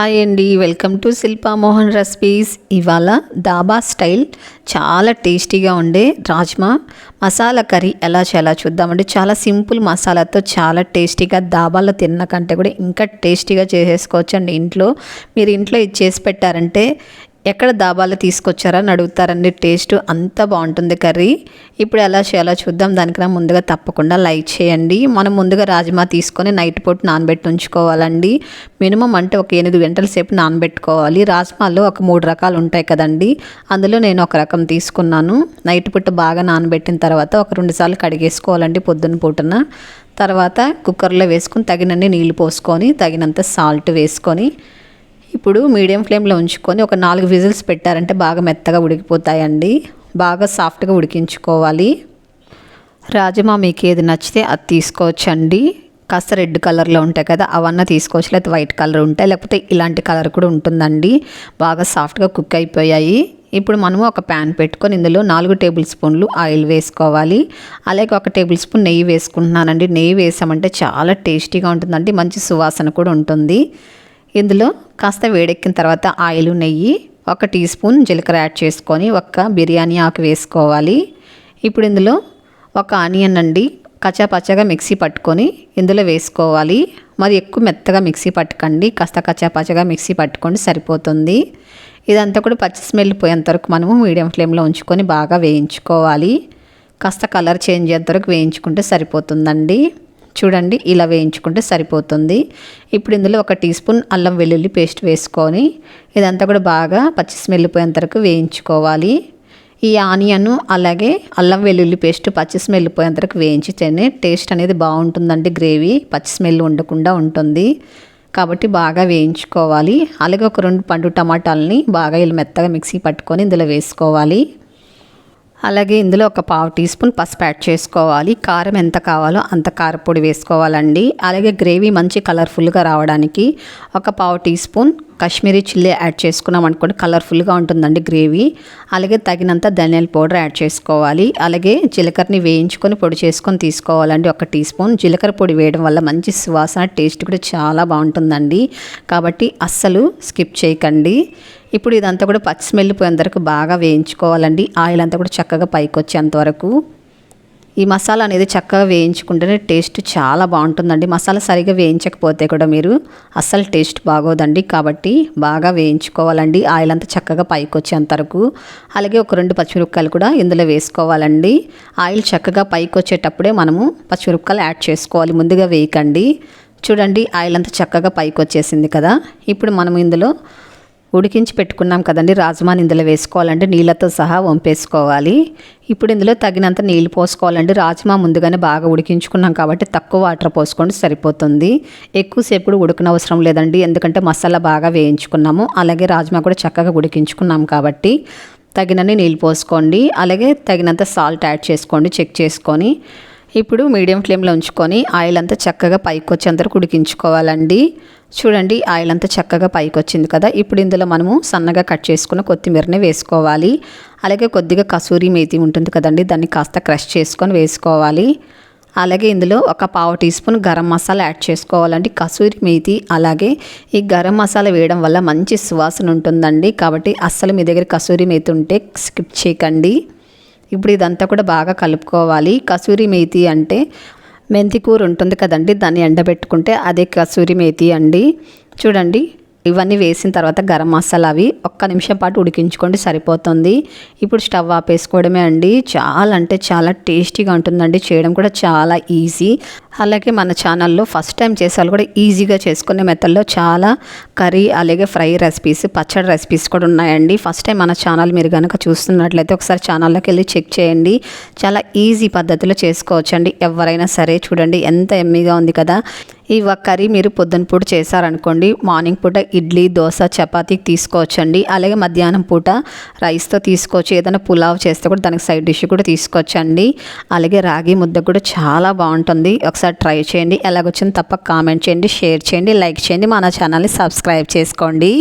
Hi అండి welcome to Shilpa Mohan recipes. ఇవాళ dhaba style చాలా టేస్టీగా ఉండే రాజ్మా మసాలా కర్రీ ఎలా చేయాలో చూద్దామండి చాలా సింపుల్ మసాలాతో చాలా టేస్టీగా దాబాలో తిన్న కంటే కూడా ఇంకా టేస్టీగా చేసేసుకోవచ్చు అండి ఇంట్లో. మీరు ఇంట్లో ఇది చేసి పెట్టారంటే ఎక్కడ దాబాలో తీసుకొచ్చారని అడుగుతారండి. టేస్ట్ అంత బాగుంటుంది కర్రీ. ఇప్పుడు ఎలా చేయాలో చూద్దాం. దానికన్నా ముందుగా తప్పకుండా లైక్ చేయండి. మనం ముందుగా రాజ్మా తీసుకొని నైట్ పూట నానబెట్టి ఉంచుకోవాలండి. మినిమం అంటే ఒక ఎనిమిది గంటల సేపు నానబెట్టుకోవాలి. రాజ్మాలో ఒక మూడు రకాలు ఉంటాయి కదండి. అందులో నేను ఒక రకం తీసుకున్నాను. నైట్ పూట బాగా నానబెట్టిన తర్వాత ఒక రెండు సార్లు కడిగేసుకోవాలండి పొద్దున్న పూటన. తర్వాత కుక్కర్లో వేసుకొని తగినన్ని నీళ్ళు పోసుకొని తగినంత సాల్ట్ వేసుకొని ఇప్పుడు మీడియం ఫ్లేమ్లో ఉంచుకొని ఒక నాలుగు విజిల్స్ పెట్టారంటే బాగా మెత్తగా ఉడికిపోతాయండి. బాగా సాఫ్ట్గా ఉడికించుకోవాలి. రాజమా మీకు ఏది నచ్చితే అది తీసుకోవచ్చండి. కాస్త రెడ్ కలర్లో ఉంటాయి కదా అవన్నీ తీసుకోవచ్చు. లేకపోతే వైట్ కలర్ ఉంటాయి. లేకపోతే ఇలాంటి కలర్ కూడా ఉంటుందండి. బాగా సాఫ్ట్గా కుక్ అయిపోయాయి. ఇప్పుడు మనము ఒక ప్యాన్ పెట్టుకొని ఇందులో నాలుగు టేబుల్ స్పూన్లు ఆయిల్ వేసుకోవాలి. అలాగే ఒక టేబుల్ స్పూన్ నెయ్యి వేసుకుంటున్నానండి. నెయ్యి వేసామంటే చాలా టేస్టీగా ఉంటుందండి. మంచి సువాసన కూడా ఉంటుంది. ఇందులో కాస్త వేడెక్కిన తర్వాత ఆయిల్ నెయ్యి ఒక టీ స్పూన్ జీలకర్ర యాడ్ చేసుకొని ఒక్క బిర్యానీ ఆకు వేసుకోవాలి. ఇప్పుడు ఇందులో ఒక ఆనియన్ అండి కచ్చా పచ్చగా మిక్సీ పట్టుకొని ఇందులో వేసుకోవాలి. మరి ఎక్కువ మెత్తగా మిక్సీ పట్టుకండి కాస్త కచ్చా పచ్చగా మిక్సీ పట్టుకోండి సరిపోతుంది. ఇదంతా కూడా పచ్చి స్మెల్ పోయేంత వరకు మనము మీడియం ఫ్లేమ్లో ఉంచుకొని బాగా వేయించుకోవాలి. కాస్త కలర్ చేంజ్ అయ్యేంత వరకు వేయించుకుంటే సరిపోతుందండి. చూడండి ఇలా వేయించుకుంటే సరిపోతుంది. ఇప్పుడు ఇందులో ఒక టీ స్పూన్ అల్లం వెల్లుల్లి పేస్ట్ వేసుకొని ఇదంతా కూడా బాగా పచ్చి స్మెల్ పోయేంత వరకు వేయించుకోవాలి. ఈ ఆనియన్ అలాగే అల్లం వెల్లుల్లి పేస్ట్ పచ్చి స్మెల్ పోయేంత వరకు వేయించితేనే టేస్ట్ అనేది బాగుంటుందండి గ్రేవీ. పచ్చి స్మెల్ ఉండకుండా ఉంటుంది. కాబట్టి బాగా వేయించుకోవాలి. అలాగే ఒక రెండు పండు టమాటాలని బాగా ఇలా మెత్తగా మిక్సీ పట్టుకొని ఇందులో వేసుకోవాలి. అలాగే ఇందులో ఒక పావు టీ స్పూన్ పసుపు యాడ్ చేసుకోవాలి. కారం ఎంత కావాలో అంత కారపొడి వేసుకోవాలండి. అలాగే గ్రేవీ మంచి కలర్ఫుల్గా రావడానికి ఒక పావు teaspoon Kashmiri chilli add చేసుకున్నాం అనుకోండి కలర్ఫుల్గా ఉంటుందండి గ్రేవీ. అలాగే తగినంత ధనియాల పౌడర్ యాడ్ చేసుకోవాలి. అలాగే జీలకర్రని వేయించుకొని పొడి చేసుకొని తీసుకోవాలండి ఒక టీ స్పూన్. జీలకర్ర పొడి వేయడం వల్ల మంచి సువాసన టేస్ట్ కూడా చాలా బాగుంటుందండి. కాబట్టి అస్సలు స్కిప్ చేయకండి. ఇప్పుడు ఇదంతా కూడా పచ్చి స్మెల్ పోయేంతవరకు బాగా వేయించుకోవాలండి. ఆయిల్ అంతా కూడా చక్కగా పైకి వచ్చేంతవరకు ఈ మసాలా అనేది చక్కగా వేయించుకుంటేనే టేస్ట్ చాలా బాగుంటుందండి. మసాలా సరిగా వేయించకపోతే కూడా మీరు అస్సలు టేస్ట్ బాగోదండి. కాబట్టి బాగా వేయించుకోవాలండి. ఆయిల్ అంతా చక్కగా పైకి వచ్చేంతవరకు అలాగే ఒక రెండు పచ్చిమిరపకాయలు కూడా ఇందులో వేసుకోవాలండి. ఆయిల్ చక్కగా పైకి వచ్చేటప్పుడే మనము పచ్చిమిరపకాయలు యాడ్ చేసుకోవాలి. ముందుగా వేయకండి. చూడండి ఆయిల్ అంతా చక్కగా పైకి వచ్చేసింది కదా. ఇప్పుడు మనం ఇందులో ఉడికించి పెట్టుకున్నాం కదండి. రాజమాని ఇందులో వేసుకోవాలంటే నీళ్ళతో సహా వంపేసుకోవాలి. ఇప్పుడు ఇందులో తగినంత నీళ్ళు పోసుకోవాలండి. రాజ్మా ముందుగానే బాగా ఉడికించుకున్నాం కాబట్టి తక్కువ వాటర్ పోసుకోండి సరిపోతుంది. ఎక్కువసేపు కూడా ఉడకనవసరం లేదండి. ఎందుకంటే మసాలా బాగా వేయించుకున్నాము. అలాగే రాజ్మా కూడా చక్కగా ఉడికించుకున్నాం కాబట్టి తగినన్ని నీళ్ళు పోసుకోండి. అలాగే తగినంత సాల్ట్ యాడ్ చేసుకోండి చెక్ చేసుకొని. ఇప్పుడు మీడియం ఫ్లేమ్లో ఉంచుకొని ఆయిల్ అంతా చక్కగా పైకి వచ్చేంతవరకు ఉడికించుకోవాలండి. చూడండి ఆయిల్ అంతా చక్కగా పైకి వచ్చింది కదా. ఇప్పుడు ఇందులో మనము సన్నగా కట్ చేసుకున్న కొత్తిమీరని వేసుకోవాలి. అలాగే కొద్దిగా కసూరి మేతి ఉంటుంది కదండి దాన్ని కాస్త క్రష్ చేసుకొని వేసుకోవాలి. అలాగే ఇందులో ఒక పావు teaspoon garam masala add చేసుకోవాలండి. కసూరి మేతి అలాగే ఈ గరం మసాలా వేయడం వల్ల మంచి సువాసన ఉంటుందండి. కాబట్టి అస్సలు మీ దగ్గర కసూరి మేతి ఉంటే స్కిప్ చేయకండి. ఇప్పుడు ఇదంతా కూడా బాగా కలుపుకోవాలి. కసూరి మేతి అంటే మెంతి కూర ఉంటుంది కదండి దాన్ని ఎండబెట్టుకుంటే అదే కసూరి మేతి అండి. చూడండి ఇవన్నీ వేసిన తర్వాత గరం మసాలా అవి ఒక్క నిమిషం పాటు ఉడికించుకోండి సరిపోతుంది. ఇప్పుడు స్టవ్ ఆపేసుకోవడమే అండి. చాలా అంటే చాలా టేస్టీగా ఉంటుందండి చేయడం కూడా చాలా ఈజీ. అలాగే మన ఛానల్లో ఫస్ట్ టైం చేసేవాళ్ళు కూడా ఈజీగా చేసుకునే మెథడ్లో చాలా కర్రీ అలాగే ఫ్రై రెసిపీస్ పచ్చడి రెసిపీస్ కూడా ఉన్నాయండి. ఫస్ట్ టైం మన ఛానల్ మీరు కనుక చూస్తున్నట్లయితే ఒకసారి ఛానల్లోకి వెళ్ళి చెక్ చేయండి. చాలా ఈజీ పద్ధతిలో చేసుకోవచ్చండి. ఎవరైనా సరే చూడండి ఎంత ఎమ్మీగా ఉంది కదా. ఈ కర్రీ మీరు పొద్దున పూట చేశారనుకోండి మార్నింగ్ పూట ఇడ్లీ దోశ చపాతీకి తీసుకోవచ్చండి. అలాగే మధ్యాహ్నం పూట రైస్తో తీసుకోవచ్చు. ఏదైనా పులావ్ చేస్తే కూడా దానికి సైడ్ డిష్ కూడా తీసుకోవచ్చండి. అలాగే రాగి ముద్ద కూడా చాలా బాగుంటుంది. ఒకసారి ట్రై చేయండి. ఎలాగొచ్చింది తప్పక కామెంట్ చేయండి షేర్ చేయండి లైక్ చేయండి. మన ఛానల్ని సబ్స్క్రైబ్ చేసుకోండి.